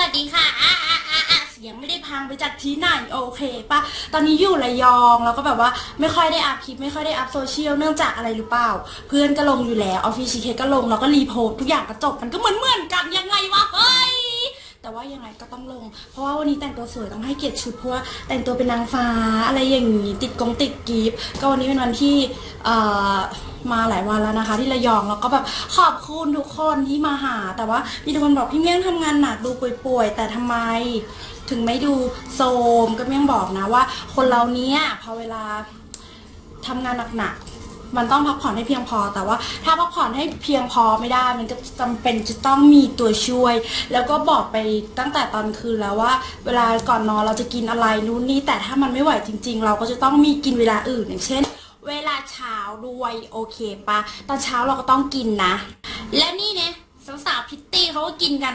วัสดีค่ะอะอะอะอะเสียงไม่ได้พังไปจากที่ไหนโอเคปะตอนนี้อยู่ระยองแล้วก็แบบว่าไม่ค่อยได้อัพคลิปไม่ค่อยได้อัพโซเชียลเนื่องจากอะไรหรือเปล่า เพื่อนก็ลงอยู่แล้วออฟฟิศชีเคก็ลงแล้วก็รีโพสต์ทุกอย่างก็จบมันก็เหมือนเหมือนกันยังไงวะเฮ้ย แต่ว่ายังไงก็ต้องลง เพราะว่าวันนี้แต่งตัวสวยต้องให้เกียรติชุดเพราะว่าแต่งตัวเป็นนางฟ้าอะไรอย่างนี้ติดกงติดกีฟก็วันนี้เป็นวันที่มาหลายวันแล้วนะคะ ที่ระยองแล้วก็แบบขอบคุณทุกคนที่มาหา แต่ว่ามีทุกคนบอกพี่เมี่ยงทำงานหนักดูป่วยๆแต่ทำไมถึงไม่ดูโซมก็เมี่ยงบอกนะว่า คนเราเนี้ยพอเวลาทำงานหนักๆ มันต้องพักผ่อนให้เพียงพอ แต่ว่าถ้าพักผ่อนให้เพียงพอไม่ได้ มันก็จำเป็นจะต้องมีตัวช่วย แล้วก็บอกไปตั้งแต่ตอนคืนแล้วว่า เวลาก่อนนอนเราจะกินอะไรนู่นนี่แต่ถ้ามันไม่ไหวจริง ๆ เราก็จะต้องมีกินเวลาอื่นอย่างเช่น เวลาเช้าด้วยโอเคปะตอนเช้าเราก็ต้องกินนะ และนี่เนี่ย สาวๆพิตตี้เขาก็กินกัน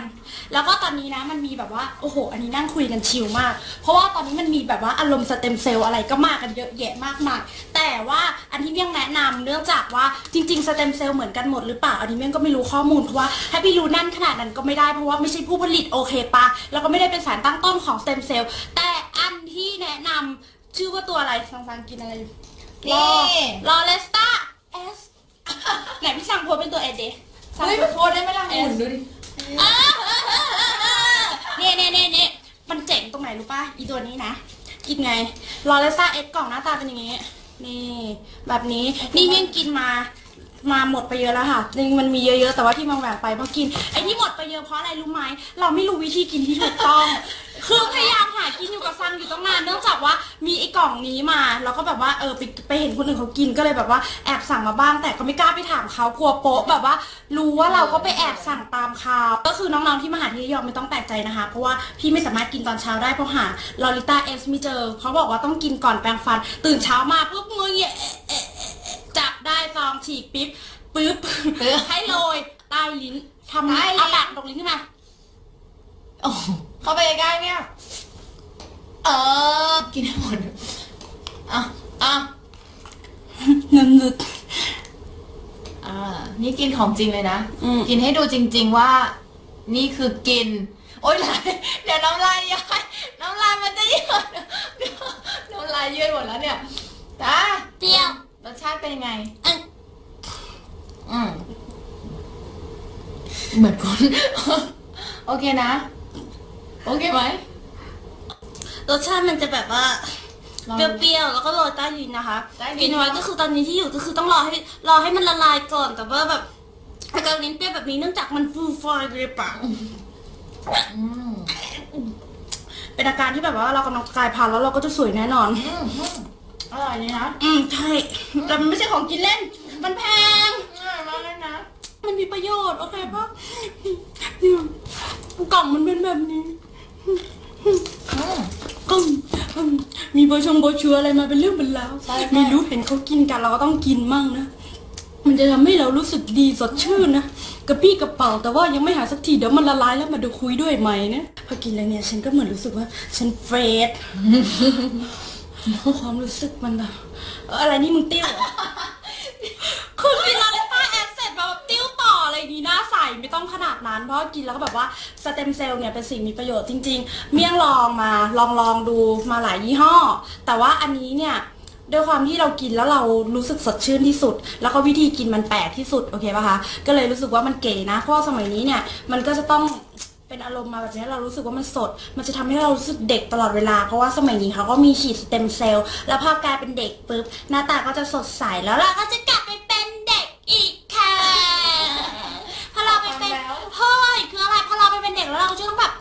แล้วก็ตอนนี้นะมันมีแบบว่าโอ้โห อันนี้นั่งคุยกันชิลมาก เพราะว่าตอนนี้มันมีแบบว่าอารมณ์สเต็มเซลล์อะไรก็มากันเยอะแยะมากมายแต่ว่าอันที่เมี่ยงแนะนำเนื่องจากว่าจริงๆสเต็มเซลล์เหมือนกันหมดหรือเปล่าอันนี้เมี่ยงก็ไม่รู้ข้อมูลเพราะว่าให้พี่รู้นั่นขนาดนั้นก็ไม่ได้เพราะว่าไม่ใช่ผู้ผลิตโอเคปะแล้วก็ไม่ได้เป็นสารตั้งต้นของสเต็มเซลล์แต่อันที่แนะนำชื่อว่าตัวอะไรฟังฟังๆกินอะไรอยู่นี่ลอเลสตาเอสไหนพี่สั่งโพสเป็นตัวเอเด สั่งเฮ้ยโพมันสโพสได้ไหมล่ะหุ่นดูดิเนี่ยเนี่ยเนี่ยเนี่ยมันเจ๋งตรงไหนรู้ป่ะ อีตัวนี้นะ กินไง ลอเรซ่าเอ็กกล่องหน้าตาเป็นอย่างงี้ นี่ แบบนี้ นี่เมี่ยงกินมา มาหมดไปเยอะแล้วค่ะจริงมันมีเยอะๆ แต่ว่าที่มังแหวนไปเพราะกิน ไอ้ที่หมดไปเยอะเพราะอะไรรู้ไหม เราไม่รู้วิธีกินที่ถูกต้อง คือพยายามหากินอยู่กับซังอยู่ตั้งนาน เนื่องจากว่ามีไอ้กล่องนี้มา แล้วก็แบบว่าเออไปไปเห็นคนอื่นเขากินก็เลยแบบว่าแอบสั่งมาบ้าง แต่ก็ไม่กล้าไปถามเขากลัวโป๊ะแบบว่า รู้ว่าเราก็ไปแอบสั่งตามเขาก็คือน้องๆที่มาหาที่ระยองไม่ต้องแปลกใจนะคะ เพราะว่าพี่ไม่สามารถกินตอนเช้าได้เพราะหาลอริต้าเอสไม่เจอเขาบอกว่าต้องกินก่อนแปรงฟัน ตื่นเช้ามาปุ๊บมือเยะ ฉีกปิ๊บปึ๊บให้โรยใต้ลิ้นทำใต้ลิ้น เอาปากตรงลิ้นขึ้นมาโอ้โหเข้าไปใกล้ๆเนี่ยเออกินให้หมดอะอะเงินนึกอ่านี่กินของจริงเลยนะ อืมกินให้ดูจริง ๆว่า นี่คือกิน โอ๊ยไหลเดี๋ยวน้ำลายย้อยน้ำลายมันจะยืดเดี๋ยวน้ำลายยืดหมดแล้วเนี่ยตาเดียว รสชาติเป็นยังไงอืม อืมเหมือนคน โอเคนะ โอเคไหมรสชาติมันจะแบบว่าลอง เปรี้ยวๆแล้วก็โรยใต้ลิ้นนะคะใต้ลิ้นกินไว้ก็คือตอนนี้ที่อยู่ก็คือต้องรอให้รอให้มันละลายก่อน แต่ว่าแบบไอ้การลิ้นเปรี้ยวแบบนี้เนื่องจากมันฟูฟอยในปากอืมเป็นอาการที่แบบว่าเรากำลังกลายพันธุ์แล้วเราก็จะสวยแน่นอน อืมอืมอร่อยนี่นะ อืมใช่แต่มันไม่ใช่ของกินเล่น มันแพง อร่อยมากเลยนะ มันมีประโยชน์ โอเคปะกล่องมันเป็นแบบนี้อืมกล่องอืมมีโบชงโบชัวอะไรมาเป็นเรื่องเป็นราวใช่ใช่ ไม่รู้เห็นเขากินกันเราก็ต้องกินมั่งนะ มันจะทำให้เรารู้สึกดีสดชื่นนะกระปี้กระเป๋าแต่ว่ายังไม่หาสักทีเดี๋ยวมันละลายแล้วมาดูคุยด้วยไหมนะพอกินแล้วเนี่ย ฉันก็เหมือนรู้สึกว่า ฉันเฟรช ความรู้สึกมันแบบเอ่ออะไรนี่มึงติ้วเหรอคือานเพราะกินแล้วก็แบบว่าสเต็มเซลล์เนี่ยเป็นสิ่งมีประโยชน์จริง ๆ เมี่ยงลองมาลองลองดูมาหลายยี่ห้อ แต่ว่าอันนี้เนี่ยด้วยความที่เรากินแล้วเรารู้สึกสดชื่นที่สุด แล้วก็วิธีกินมันแปลกที่สุดโอเคป่ะคะก็เลยรู้สึกว่ามันเก๋นะเพราะสมัยนี้เนี่ยมันก็จะต้องเป็นอารมณ์มาแบบนี้เรารู้สึกว่ามันสด มันจะทำให้เรารู้สึกเด็กตลอดเวลา เพราะว่าสมัยนี้เขาก็มีฉีดสเต็มเซลล์แล้วพอกลายเป็นเด็กปุ๊บหน้าตาก็จะสดใสแล้วเราก็จะ yo